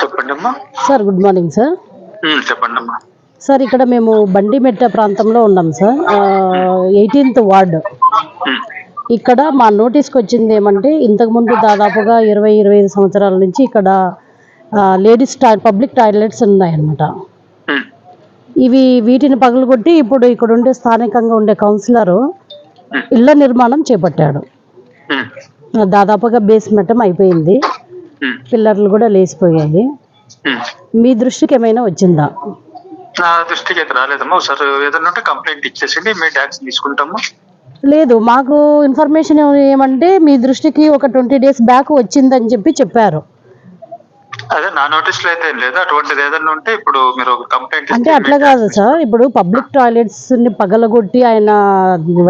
చెప్పండి అమ్మా. Sir good morning sir. చెప్పండి అమ్మా. సార్ ఇక్కడ మేము బండిమెట్ట ప్రాంతంలో ఉన్నాం సార్. Eighteenth ward. ఇక్కడ మా నోటీస్కి వచ్చింది ఏమంటే ఇంతకుముందు దాదాపుగా ఇరవై ఇరవై ఐదు సంవత్సరాల నుంచి ఇక్కడ లేడీస్ టా పబ్లిక్ టాయిలెట్స్ ఉన్నాయన్నమాట. ఇవి వీటిని పగలగొట్టి ఇప్పుడు ఇక్కడ ఉండే స్థానికంగా ఉండే కౌన్సిలరు ఇళ్ళ నిర్మాణం చేపట్టాడు దాదాపుగా బేస్మెంటం అయిపోయింది. పిల్లర్లు కూడా లేచిపోయాయి. మీ దృష్టికి ఏమైనా వచ్చిందా? నా దృష్టికి అయితే రాలేదమ్మా. ఒకసారి ఏదైనా ఉంటే కంప్లైంట్ ఇచ్చేసిండి మీ ట్యాక్స్ తీసుకుంటాము. లేదు మాకు ఇన్ఫర్మేషన్ ఏమంటే మీ దృష్టికి ఒక ట్వంటీ డేస్ బ్యాక్ వచ్చిందని చెప్పి చెప్పారు. అదే నా నోటీస్లో అయితే లేదు. అటువంటిది ఏదైనా ఉంటే ఇప్పుడు మీరు కంప్లైంట్ అంటే అట్లా కాదు సార్. ఇప్పుడు పబ్లిక్ టాయిలెట్స్ని పగలగొట్టి ఆయన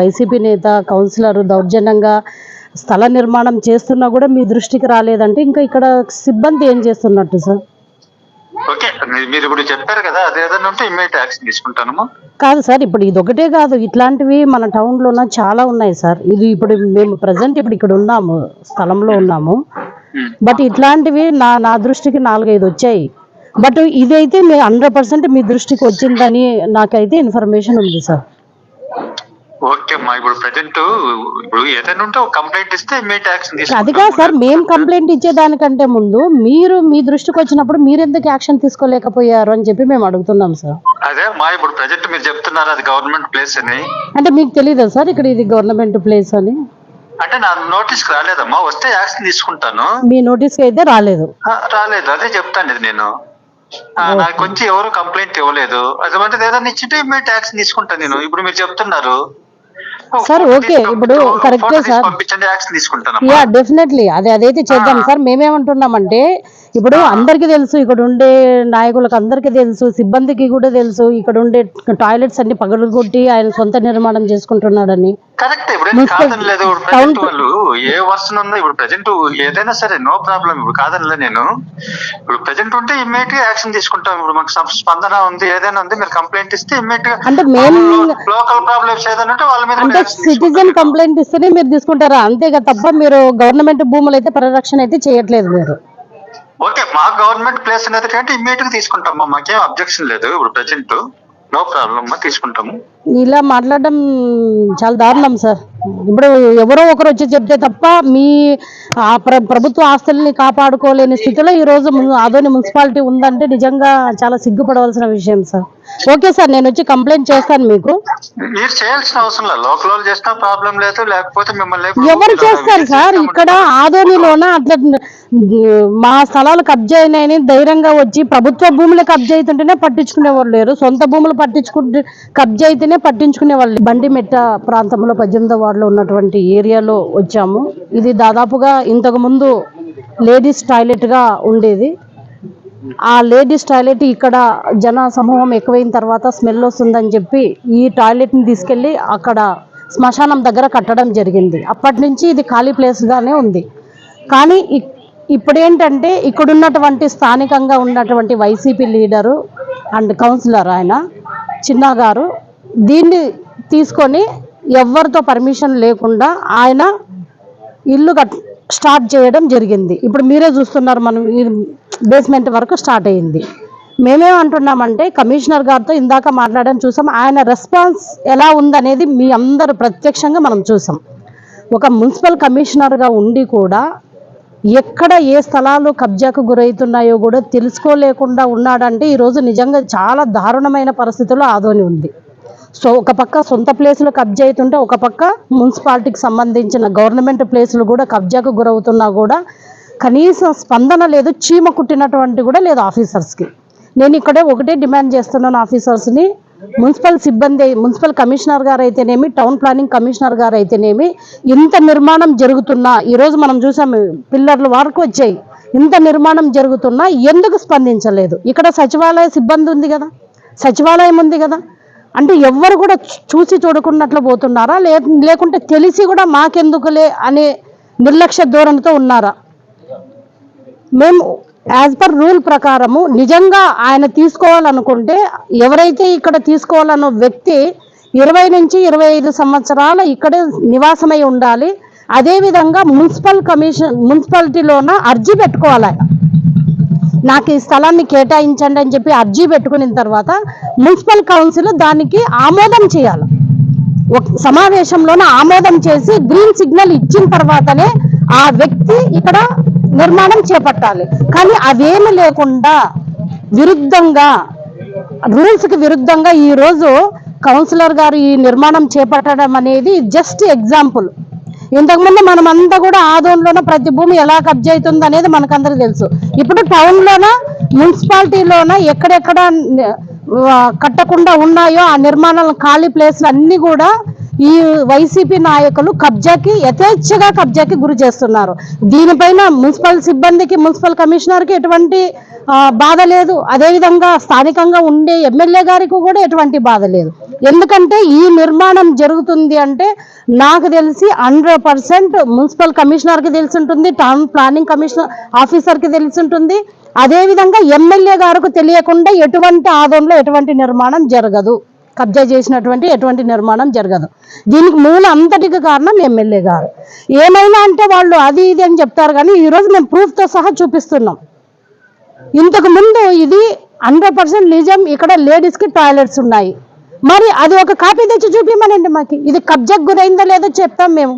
వైసీపీ నేత కౌన్సిలర్ దౌర్జన్యంగా స్థల నిర్మాణం చేస్తున్నా కూడా మీ దృష్టికి రాలేదంటే ఇంకా ఇక్కడ సిబ్బంది ఏం చేస్తున్నట్టు సార్? ఓకే మీరు ఇప్పుడు చెప్పారు కదా అది ఏదైనా ఉంటే ఇమ్మీడియట్ యాక్షన్ కాదు సార్ ఇప్పుడు ఇది ఒకటే కాదు ఇట్లాంటివి మన టౌన్లోన చాలా ఉన్నాయి సార్. ఇది ఇప్పుడు మేము ప్రజెంట్ ఇప్పుడు ఇక్కడ ఉన్నాము స్థలంలో ఉన్నాము. బట్ ఇట్లాంటివి నా నా దృష్టికి నాలుగైదు వచ్చాయి. బట్ ఇదైతే మీ హండ్రెడ్ పర్సెంట్ మీ దృష్టికి వచ్చిందని నాకైతే ఇన్ఫర్మేషన్ ఉంది సార్. ఓకే ఇప్పుడు ప్రజెంట్ ఇప్పుడు ఏదైనా ఉంటే ఒక కంప్లైంట్ ఇస్తే ఇమ్మీడియట్ యాక్షన్ అది కాదు సార్ మేము కంప్లైంట్ ఇచ్చేదానికంటే ముందు మీరు మీ దృష్టికి వచ్చినప్పుడు మీరు ఎందుకు యాక్షన్ తీసుకోలేకపోయారు అని చెప్పి మేము అడుగుతున్నాం సార్. అదే మా ఇప్పుడు ప్రజెంట్ మీరు చెప్తున్నారు అది గవర్నమెంట్ ప్లేస్ అని. అంటే మీకు తెలియదా సార్ ఇక్కడ ఇది గవర్నమెంట్ ప్లేస్ అని? అంటే నా నోటీస్ రాలేదమ్మా వస్తే యాక్షన్ తీసుకుంటాను. మీ నోటీస్కి అయితే రాలేదు. రాలేదు అదే చెప్తాను ఇది నేను. నాకు వచ్చి ఎవరు కంప్లైంట్ ఇవ్వలేదు. అటువంటిది ఏదైనా ఇచ్చింటే ఇమ్మీడియట్ యాక్షన్ తీసుకుంటాను నేను. ఇప్పుడు మీరు చెప్తున్నారు సార్, ఓకే, ఇప్పుడు కరెక్టే సార్. యా డెఫినెట్లీ అదే అదైతే చేద్దాం. సార్ మేమేమంటున్నామంటే ఇప్పుడు అందరికీ తెలుసు ఇక్కడ ఉండే నాయకులకు అందరికీ తెలుసు సిబ్బందికి కూడా తెలుసు ఇక్కడ ఉండే టాయిలెట్స్ అన్ని పగలగొట్టి ఆయన సొంత నిర్మాణం చేసుకుంటున్నాడని. కరెక్ట్ ఇప్పుడు కాదనలేదు ఇప్పుడు ప్రజెంట్ వాళ్ళు ఏ వర్షన్ ఉందో ఇప్పుడు ప్రజెంట్ ఏదైనా సరే నో ప్రాబ్లం ఇప్పుడు కాదనలే నేను. ఇప్పుడు ప్రజెంట్ ఉంటే ఇమ్మీడియట్గా యాక్షన్ తీసుకుంటాం. ఇప్పుడు మాకు స్పందన ఉంది ఏదైనా ఉంది మీరు కంప్లైంట్ ఇస్తే ఇమ్మీడియట్గా అంటే మేము లోకల్ ప్రాబ్లమ్స్ ఏదైనా ఉంటే వాళ్ళ మీద అంటే సిటిజన్ కంప్లైంట్ ఇస్తేనే మీరు తీసుకుంటారా? అంతేగా తప్ప మీరు గవర్నమెంట్ భూములు అయితే పరిరక్షణ అయితే చేయట్లేదు మీరు. ఓకే మా గవర్నమెంట్ ప్లేస్ అనేది అంటే ఇమ్మీడియట్గా తీసుకుంటాం. మాకేం అబ్జెక్షన్ లేదు. ఇప్పుడు ప్రజెంట్ నో ప్రాబ్లమ్ తీసుకుంటాము. ఇలా మాట్లాడడం చాలా దారుణం సార్. ఇప్పుడు ఎవరో ఒకరు వచ్చి చెప్తే తప్ప మీ ప్రభుత్వ ఆస్తుల్ని కాపాడుకోలేని స్థితిలో ఈ రోజు ము- ఆదోని మున్సిపాలిటీ ఉందంటే నిజంగా చాలా సిగ్గుపడవలసిన విషయం సార్. ఓకే సార్ నేను వచ్చి కంప్లైంట్ చేస్తాను మీకు. మీరు చేయాల్సిన అవసరం లేదు. లోకల్ వాళ్ళు చేసినా ప్రాబ్లం లేదు లేకపోతే మిమ్మల్ని ఎవరు చేస్తారు సార్? ఇక్కడ ఆదోనిలోన అట్లా మా స్థలాలు కబ్జా అయినాయని ధైర్యంగా వచ్చి ప్రభుత్వ భూములు కబ్జా అవుతుంటేనే పట్టించుకునేవాళ్ళు లేరు. సొంత భూములు పట్టించుకుంటే కబ్జా పట్టించుకునే వాళ్ళు. బండిమెట్ట ప్రాంతంలో పద్దెనిమిదో వార్డులో ఉన్నటువంటి ఏరియాలో వచ్చాము. ఇది దాదాపుగా ఇంతకుముందు లేడీస్ టాయిలెట్గా ఉండేది. ఆ లేడీస్ టాయిలెట్ ఇక్కడ జన సమూహం ఎక్కువైన తర్వాత స్మెల్ వస్తుందని చెప్పి ఈ టాయిలెట్ని తీసుకెళ్ళి అక్కడ శ్మశానం దగ్గర కట్టడం జరిగింది. అప్పటి నుంచి ఇది ఖాళీ ప్లేస్గానే ఉంది. కానీ ఇప్పుడేంటంటే ఇక్కడ ఉన్నటువంటి స్థానికంగా ఉన్నటువంటి వైసీపీ లీడరు అండ్ కౌన్సిలర్ ఆయన చిన్న గారు దీన్ని తీసుకొని ఎవరితో పర్మిషన్ లేకుండా ఆయన ఇల్లు కట్ స్టార్ట్ చేయడం జరిగింది. ఇప్పుడు మీరే చూస్తున్నారు మనం బేస్మెంట్ వరకు స్టార్ట్ అయ్యింది మేమేమంటున్నామంటే కమిషనర్ గారితో ఇందాక మాట్లాడడం చూసాం. ఆయన రెస్పాన్స్ ఎలా ఉందనేది మీ అందరు ప్రత్యక్షంగా మనం చూసాం. ఒక మున్సిపల్ కమిషనర్గా ఉండి కూడా ఎక్కడ ఏ స్థలాలు కబ్జాకు గురవుతున్నాయో కూడా తెలుసుకోలేకుండా ఉన్నాడంటే ఈరోజు నిజంగా చాలా దారుణమైన పరిస్థితుల్లో ఆదోని ఉంది. సో ఒక పక్క సొంత ప్లేసులు కబ్జా అవుతుంటే ఒక పక్క మున్సిపాలిటీకి సంబంధించిన గవర్నమెంట్ ప్లేసులు కూడా కబ్జాకు గురవుతున్నా కూడా కనీసం స్పందన లేదు చీమ కుట్టినటువంటి కూడా లేదు ఆఫీసర్స్కి. నేను ఇక్కడే ఒకటే డిమాండ్ చేస్తున్నాను ఆఫీసర్స్ని. మున్సిపల్ సిబ్బంది మున్సిపల్ కమిషనర్ గారు అయితేనేమి టౌన్ ప్లానింగ్ కమిషనర్ గారు అయితేనేమి ఇంత నిర్మాణం జరుగుతున్నా ఈరోజు మనం చూసాం పిల్లర్లు వరకు వచ్చాయి. ఇంత నిర్మాణం జరుగుతున్నా ఎందుకు స్పందించలేదు? ఇక్కడ సచివాలయ సిబ్బంది ఉంది కదా. సచివాలయం ఉంది కదా. అంటే ఎవ్వరు కూడా చూసి చూడకున్నట్లు పోతున్నారా? లే లేకుంటే తెలిసి కూడా మాకెందుకులే అనే నిర్లక్ష్య ధోరణితో ఉన్నారా? మేము యాజ్ పర్ రూల్ ప్రకారము నిజంగా ఆయన తీసుకోవాలనుకుంటే ఎవరైతే ఇక్కడ తీసుకోవాలన్న వ్యక్తి ఇరవై నుంచి ఇరవై ఐదు సంవత్సరాల ఇక్కడే నివాసమై ఉండాలి. అదేవిధంగా మున్సిపల్ కమిషన్ మున్సిపాలిటీలోన అర్జీ పెట్టుకోవాలి. నాకు ఈ స్థలాన్ని కేటాయించండి అని చెప్పి అర్జీ పెట్టుకున్న తర్వాత మున్సిపల్ కౌన్సిల్ దానికి ఆమోదం చేయాలి. ఒక సమావేశంలోనే ఆమోదం చేసి గ్రీన్ సిగ్నల్ ఇచ్చిన తర్వాతనే ఆ వ్యక్తి ఇక్కడ నిర్మాణం చేపట్టాలి. కానీ అవేమి లేకుండా విరుద్ధంగా రూల్స్కి విరుద్ధంగా ఈ రోజు కౌన్సిలర్ గారు ఈ నిర్మాణం చేపట్టడం అనేది జస్ట్ ఎగ్జాంపుల్. ఇంతకుముందు మనం అంతా కూడా ఆదోన్లోన ప్రతి భూమి ఎలా కబ్జా అవుతుంది అనేది మనకందరికి తెలుసు. ఇప్పుడు టౌన్ లోన మున్సిపాలిటీలోన ఎక్కడెక్కడ కట్టకుండా ఉన్నాయో ఆ నిర్మాణాల ఖాళీ ప్లేస్లు అన్నీ కూడా ఈ వైసీపీ నాయకులు కబ్జాకి యథేచ్ఛగా కబ్జాకి గురి చేస్తున్నారు. దీనిపైన మున్సిపల్ సిబ్బందికి మున్సిపల్ కమిషనర్కి ఎటువంటి బాధ లేదు. అదేవిధంగా స్థానికంగా ఉండే ఎమ్మెల్యే గారికి కూడా ఎటువంటి బాధ లేదు. ఎందుకంటే ఈ నిర్మాణం జరుగుతుంది అంటే నాకు తెలిసి హండ్రెడ్ పర్సెంట్ మున్సిపల్ కమిషనర్కి తెలిసి ఉంటుంది టౌన్ ప్లానింగ్ కమిషనర్ ఆఫీసర్కి తెలిసి ఉంటుంది అదేవిధంగా ఎమ్మెల్యే గారికి తెలియకుండా ఎటువంటి ఆదంలో ఎటువంటి నిర్మాణం జరగదు. కబ్జా చేసినటువంటి ఎటువంటి నిర్మాణం జరగదు. దీనికి మూల అంతటికి కారణం ఎమ్మెల్యే గారు. ఏమైనా అంటే వాళ్ళు అది ఇది అని చెప్తారు కానీ ఈరోజు మేము ప్రూఫ్తో సహా చూపిస్తున్నాం. ఇంతకు ముందు ఇది హండ్రెడ్ పర్సెంట్ నిజం ఇక్కడ లేడీస్కి టాయిలెట్స్ ఉన్నాయి. మరి అది ఒక కాపీ తెచ్చి చూపించమనండి మాకు. ఇది కబ్జాకు గురైందో లేదో చెప్తాం మేము.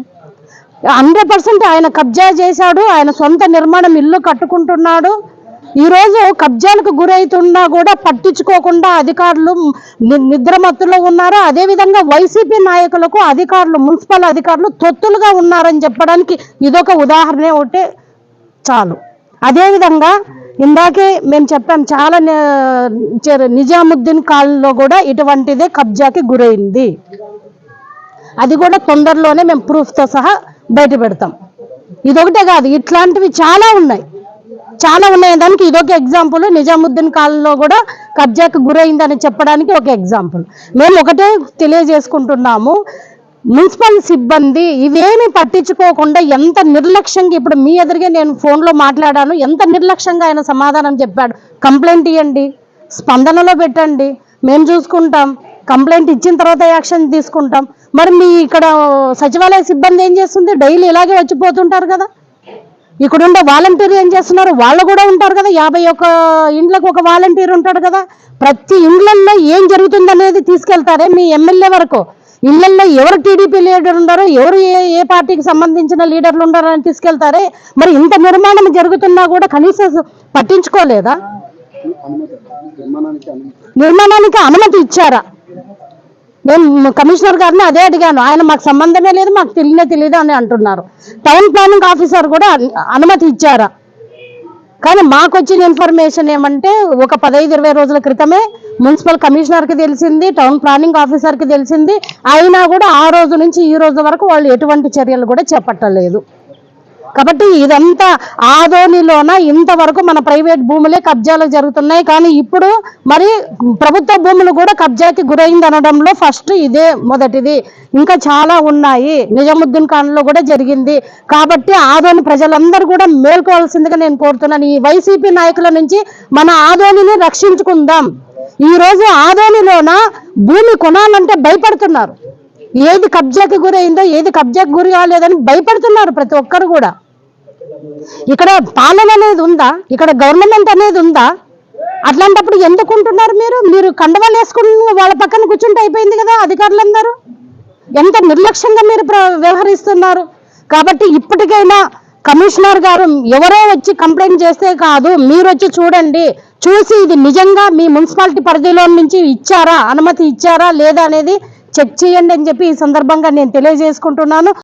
హండ్రెడ్ పర్సెంట్ ఆయన కబ్జా చేశాడు ఆయన సొంత నిర్మాణం ఇల్లు కట్టుకుంటున్నాడు ఈ రోజు కబ్జాలకు గురవుతున్నా కూడా పట్టించుకోకుండా అధికారులు ని- నిద్రమత్తులో ఉన్నారు. అదేవిధంగా వైసీపీ నాయకులకు అధికారులు మున్సిపల్ అధికారులు తొత్తులుగా ఉన్నారని చెప్పడానికి ఇదొక ఉదాహరణ ఒకటే చాలు. అదేవిధంగా ఇందాకే మేము చెప్పాం చాలా నిజాముద్దీన్ కాలంలో కూడా ఇటువంటిదే కబ్జాకి గురైంది. అది కూడా తొందరలోనే మేము ప్రూఫ్తో సహా బయట పెడతాం ఇదొకటే కాదు ఇట్లాంటివి చాలా ఉన్నాయి. చాలా ఉన్నాయి. దానికి ఇదొక ఎగ్జాంపుల్ నిజాముద్దీన్ కాలంలో కూడా కబ్జాకు గురైందని చెప్పడానికి ఒక ఎగ్జాంపుల్ మేము ఒకటే తెలియజేసుకుంటున్నాము. మున్సిపల్ సిబ్బంది ఇవేమి పట్టించుకోకుండా ఎంత నిర్లక్ష్యంగా ఇప్పుడు మీ ఎదురుగా నేను ఫోన్లో మాట్లాడాను ఎంత నిర్లక్ష్యంగా ఆయన సమాధానం చెప్పాడు. కంప్లైంట్ ఇవ్వండి స్పందనలో పెట్టండి. మేము చూసుకుంటాం. కంప్లైంట్ ఇచ్చిన తర్వాత యాక్షన్ తీసుకుంటాం. మరి మీ ఇక్కడ సచివాలయ సిబ్బంది ఏం చేస్తుంది? డైలీ ఇలాగే వచ్చిపోతుంటారు కదా. ఇక్కడ ఉండే వాలంటీర్ ఏం చేస్తున్నారు? వాళ్ళు కూడా ఉంటారు కదా యాభై ఒక్క ఇండ్లకు ఒక వాలంటీర్ ఉంటాడు కదా. ప్రతి ఇండ్లల్లో ఏం జరుగుతుంది అనేది తీసుకెళ్తారే మీ ఎమ్మెల్యే వరకు. ఇళ్ళల్లో ఎవరు టీడీపీ లీడర్ ఉన్నారో ఎవరు ఏ ఏ పార్టీకి సంబంధించిన లీడర్లు ఉన్నారో అని తీసుకెళ్తారే. మరి ఇంత నిర్మాణం జరుగుతున్నా కూడా కనీసం పట్టించుకోలేదా? నిర్మాణానికి అనుమతి ఇచ్చారా? మేము కమిషనర్ గారిని అదే అడిగాను. ఆయన మాకు సంబంధమే లేదు మాకు తెలియనే తెలియదు అని అంటున్నారు. టౌన్ ప్లానింగ్ ఆఫీసర్ కూడా అనుమతి ఇచ్చారా. కానీ మాకు వచ్చిన ఇన్ఫర్మేషన్ ఏమంటే ఒక పదహైదు ఇరవై రోజుల క్రితమే మున్సిపల్ కమిషనర్కి తెలిసింది టౌన్ ప్లానింగ్ ఆఫీసర్కి తెలిసింది. అయినా కూడా ఆ రోజు నుంచి ఈ రోజు వరకు వాళ్ళు ఎటువంటి చర్యలు కూడా చేపట్టలేదు. కాబట్టి ఇదంతా ఆదోనిలోన? ఇంతవరకు మన ప్రైవేట్ భూములే కబ్జాలు జరుగుతున్నాయి. కానీ ఇప్పుడు మరి ప్రభుత్వ భూములు కూడా కబ్జాకి గురైంది అనడంలో ఫస్ట్ ఇదే మొదటిది. ఇంకా చాలా ఉన్నాయి. నిజాముద్దీన్ ఖాన్లో కూడా జరిగింది. కాబట్టి ఆదోని ప్రజలందరూ కూడా మేల్కోవాల్సిందిగా నేను కోరుతున్నాను. ఈ వైసీపీ నాయకుల నుంచి మన ఆదోనిని రక్షించుకుందాం. ఈ రోజు ఆదోనిలోన? భూమి కొనాలంటే భయపడుతున్నారు. ఏది కబ్జాకి గురైందో ఏది కబ్జాకి గురి కాలేదని భయపడుతున్నారు ప్రతి ఒక్కరు కూడా. ఇక్కడ పాలన అనేది ఉందా? ఇక్కడ గవర్నమెంట్ అనేది ఉందా? అట్లాంటప్పుడు ఎందుకు ఉంటున్నారు మీరు? మీరు కండవాలు వేసుకుని వాళ్ళ పక్కన కూర్చుంటే అయిపోయింది కదా అధికారులందరూ? ఎంత నిర్లక్ష్యంగా మీరు వ్యవహరిస్తున్నారు? కాబట్టి ఇప్పటికైనా కమిషనర్ గారు ఎవరో వచ్చి కంప్లైంట్ చేస్తే కాదు మీరు వచ్చి చూడండి చూసి ఇది నిజంగా మీ మున్సిపాలిటీ పరిధిలో నుంచి ఇచ్చారా? అనుమతి ఇచ్చారా లేదా అనేది చెక్ చేయండి అని చెప్పి ఈ సందర్భంగా నేను తెలియజేసుకుంటున్నాను.